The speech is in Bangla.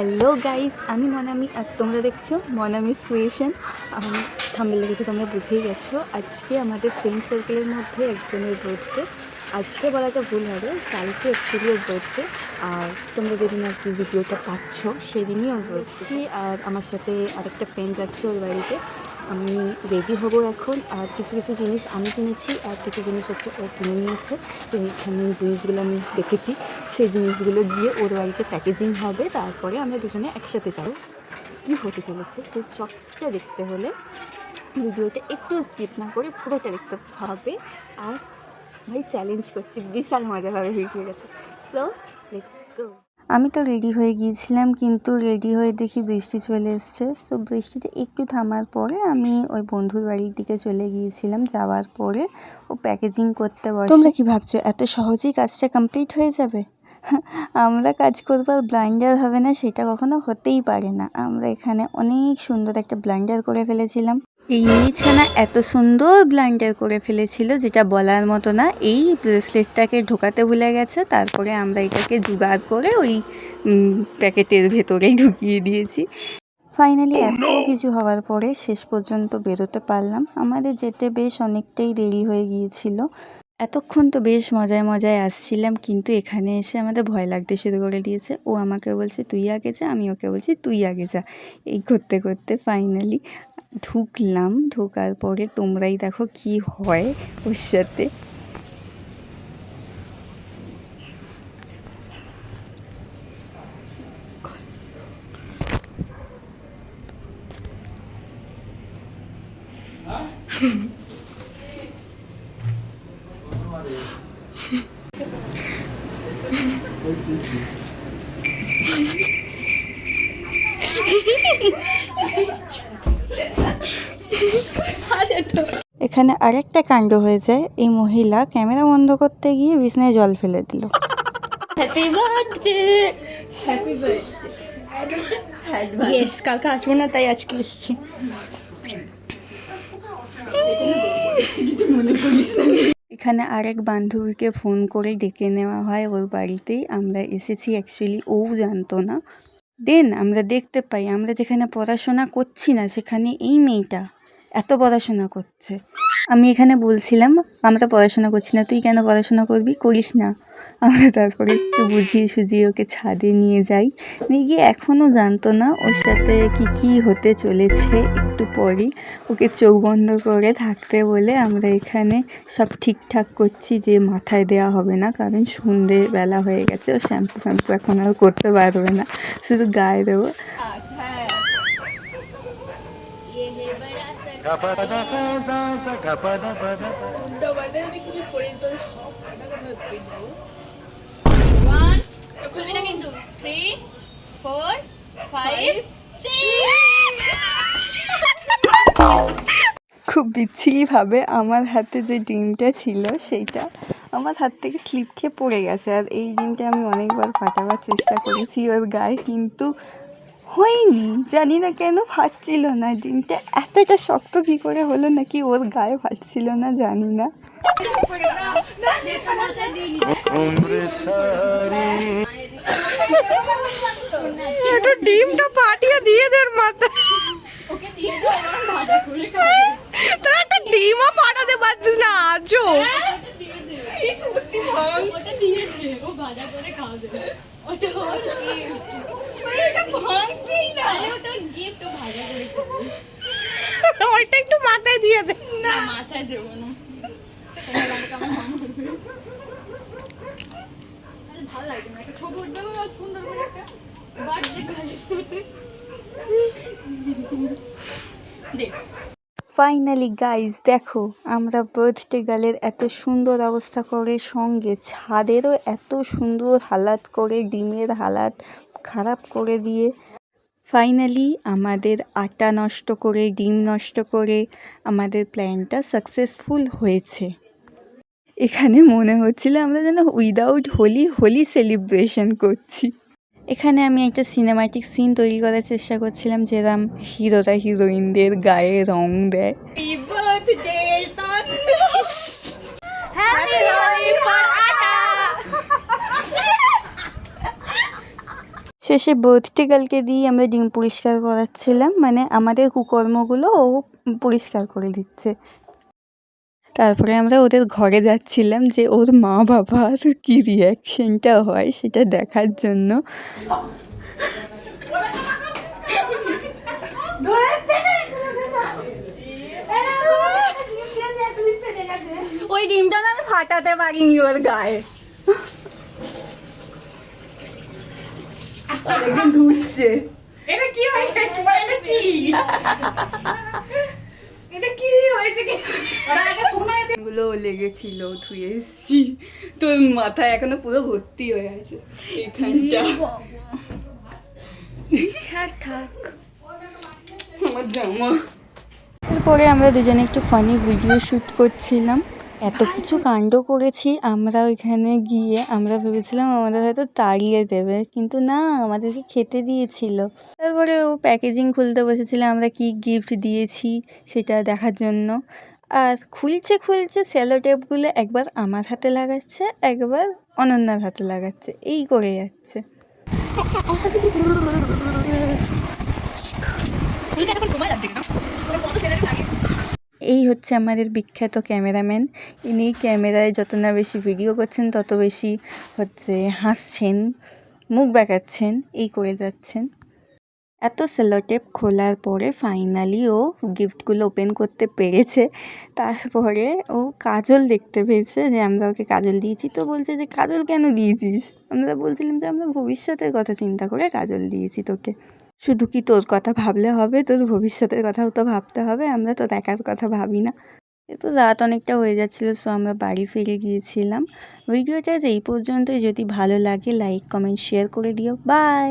হ্যালো গাইস, আমি মনামি আর তোমরা দেখছ মনামি ক্রিয়েশন। থাম্বেল দেখে তোমরা বুঝেই গেছো। আজকে আমাদের ফ্রেন্ড সার্কেলের মধ্যে একজনের বার্থডে আজকে বলাটা ভুল হবে, কালকে অ্যাকচুয়ালি ওর বার্থডে আর তোমরা যেদিন আর কি ভিডিওটা পাচ্ছ, সেদিনই ওর বার্থডে আর আমার সাথে আরেকটা ফ্রেন্ড যাচ্ছে ওর বাড়িতে। আমি রেডি হব এখন। আর কিছু কিছু জিনিস আমি কিনেছি, আর কিছু জিনিস হচ্ছে ও কিনে নিয়েছে। তো এখানে জিনিসগুলো আমি দেখেছি, সেই জিনিসগুলো গিয়ে ওর বাড়িতে প্যাকেজিং হবে। তারপরে আমরা দুজনে একসাথে যাব। কী হতে চলেছে? সেই সবটা দেখতে হলে ভিডিওটা একটু স্কিপ না করে পুরোটা দেখতে হবে। আর ভাই চ্যালেঞ্জ করছি, বিশাল মজা পাবে ভিডিওটাতে সো লেটস গো আমি তো রেডি হয়ে গিয়েছিলাম, কিন্তু রেডি হয়ে দেখি বৃষ্টি চলে এসছে। সো বৃষ্টিটা একটু থামার পরে আমি ওই বন্ধুর বাড়ির দিকে চলে গিয়েছিলাম যাওয়ার পরে। ও প্যাকেজিং করতে বসে। তোমরা কি ভাবছ, এত সহজেই কাজটা কমপ্লিট হয়ে যাবে? আমরা কাজ করবার ব্লাইন্ডার হবে না, সেটা কখনো হতেই পারে না। আমরা এখানে অনেক সুন্দর একটা ব্লাইন্ডার করে ফেলেছিলাম। এই মেয়েছানা এত সুন্দর ব্লাইন্ডার করে ফেলেছিল যেটা বলার মতো না। এই ব্রেসলেটটাকে ঢোকাতে ভুলে গেছে তারপরে আমরা এটাকে জোগাড় করে ওই প্যাকেটের ভেতরেই ঢুকিয়ে দিয়েছি। ফাইনালি এত কিছু হওয়ার পরে শেষ পর্যন্ত বেরোতে পারলাম। আমাদের যেতে বেশ অনেকটাই দেরি হয়ে গিয়েছিল। এতক্ষণ তো বেশ মজায় মজায় আসছিলাম কিন্তু এখানে এসে আমাদের ভয় লাগতে শুরু করে দিয়েছে। ও আমাকে বলছে তুই আগে যা আমি ওকে বলছি তুই আগে যা। এই করতে করতে ফাইনালি ঢুকলাম ঢোকার পরে তোমরাই দেখো কি হয় ওর সাথে। এখানে আরেকটা কাণ্ড হয়ে যায় এই মহিলা ক্যামেরা বন্ধ করতে গিয়ে বিছনায় জল ফেলে দিল। Happy birthday happy birthday yes কালকে আসব না তাই আজকে এসেছি। এখানে আরেক বান্ধবীকে ফোন করে ডেকে নেওয়া হয় ওর বাড়িতেই। আমরা এসেছি অ্যাকচুয়ালি ও জানতো না। দেন আমরা দেখতে পাই, আমরা যেখানে পড়াশোনা করছি না, সেখানে এই মেয়েটা এত পড়াশোনা করছে। আমি এখানে বলছিলাম, আমরা পড়াশোনা করছি না, তুই কেন পড়াশোনা করবি? করিস না। আমরা তারপরে একটু বুঝিয়ে সুঝিয়ে ওকে ছাদে নিয়ে যাই। নিয়ে গিয়ে এখনও জানতো না ওর সাথে কি কি হতে চলেছে একটু পরেই। ওকে চোখ বন্ধ করে থাকতে বলে আমরা এখানে সব ঠিকঠাক করছি যে মাথায় দেওয়া হবে না, কারণ সন্ধেবেলা হয়ে গেছে, ও শ্যাম্পু ফ্যাম্পু এখন আর করতে পারবে না, শুধু গায়ে দেবো। ওয়ান খুলবি না কিন্তু। থ্রি ফোর ফাইভ খুব বিচ্ছিরিভাবে আমার হাতে যে ডিমটা ছিল সেইটা আমার হাত থেকে স্লিপ খেয়ে পড়ে গেছে। আর এই ডিমটা আমি অনেকবার ফাটাবার চেষ্টা করেছি ওর গায়ে কিন্তু হয়নি। জানি না কেন ফাটছিল না। ডিমটা এতটা শক্ত কী করে হলো নাকি ওর গায়ে ফাটছিল না জানি না। একটু ডিমটা ফাটিয়ে দিয়ে দে মাথায়। ওকে দিয়ে দাও ভাজা করে খাবে। তোরা একটা ডিমও ফাটাতে পারছিস না আজও। ওটা দিয়ে দে ও ভাজা করে খাবে। ওটা ওর gift। আরে ওটা গিফট ও ভাজা করে খাবে। ওইটা একটু মাথায় দিয়ে দে। না মাথায় দেবো না। তোমার আমার মামা উঠবে। তাহলে ফাইনালি গাইজ দেখো। আমরা বার্থডে গালের এত সুন্দর অবস্থা করে সঙ্গে, ছাদেরও এত সুন্দর হালাত করে, ডিমের হালাত খারাপ করে দিয়ে। ফাইনালি আমাদের আটা নষ্ট করে, ডিম নষ্ট করে আমাদের প্ল্যানটা সাকসেসফুল হয়েছে। এখানে মনে হচ্ছিল আমরা যেন উইদাউট হোলি হোলি সেলিব্রেশন করছি। এখানে আমি একটা সিনেমাটিক সিন তৈরি করার চেষ্টা করছিলাম, যেরম হিরোরা হিরোইনদের গায়ে রং দেয়। শেষে বার্থডে গার্লকে দিয়ে আমরা ডিম পরিষ্কার করাচ্ছিলাম মানে আমাদের কুকর্মগুলো ও পরিষ্কার করে দিচ্ছে। তারপরে আমরা ওদের ঘরে যাচ্ছিলাম যে ওর মা বাবার কী রিয়াকশনটা হয় সেটা দেখার জন্য। ওই ডিমটা আমি ফাটাতে পারিনি ওর গায়ে। ধুচ্ছে। এটা কি হয়েছে এটা কি এটা কি হয়েছে কি ওরা আগে শোনা এগুলো লেগেছিল ধুয়ে এসছি। তোর মাথায় এখনও পুরো ভর্তি হয়ে আছে এখানটা ছাড় থাক। আমার জামা। এরপরে আমরা দুজনে একটু ফানি ভিডিও শ্যুট করছিলাম। এত কিছু কাণ্ড করেছি, আমরা ওইখানে গিয়ে আমরা ভেবেছিলাম আমাদের হয়তো তাড়িয়ে দেবে, কিন্তু না, আমাদেরকে খেতে দিয়েছিল। তারপরে ও প্যাকেজিং খুলতে বসেছিল, আমরা কি গিফট দিয়েছি সেটা দেখার জন্য। আর খুলছে খুলছে স্যালো টেপগুলো একবার আমার হাতে লাগাচ্ছে, একবার অনন্যার হাতে লাগাচ্ছে, এই করে যাচ্ছে। এই হচ্ছে আমাদের বিখ্যাত ক্যামেরাম্যান। ইনি ক্যামেরায় যত না বেশি ভিডিও করছেন, তত বেশি হচ্ছে হাসছেন, মুখ বাঁকাচ্ছেন এই করে যাচ্ছেন। এত সেলোটেপ খোলার পরে ফাইনালি ও গিফটগুলো ওপেন করতে পেরেছে। তারপরে ও কাজল দেখতে পেয়েছে যে, আমরা ওকে কাজল দিয়েছি। তো বলছে যে, কাজল কেন দিয়েছিস? আমরা বলছিলাম যে, আমরা ভবিষ্যতের কথা চিন্তা করে কাজল দিয়েছি তোকে। শুধু কি তোর কথা ভাবলে হবে? তোর ভবিষ্যতের কথাও তো ভাবতে হবে। আমরা তো দেখার কথা ভাবি না। তো রাত অনেকটা হয়ে যাচ্ছিল সো আমরা বাড়ি ফিরে গিয়েছিলাম। ভিডিওটা যে এই পর্যন্তই। যদি ভালো লাগে লাইক কমেন্ট শেয়ার করে দিও। বাই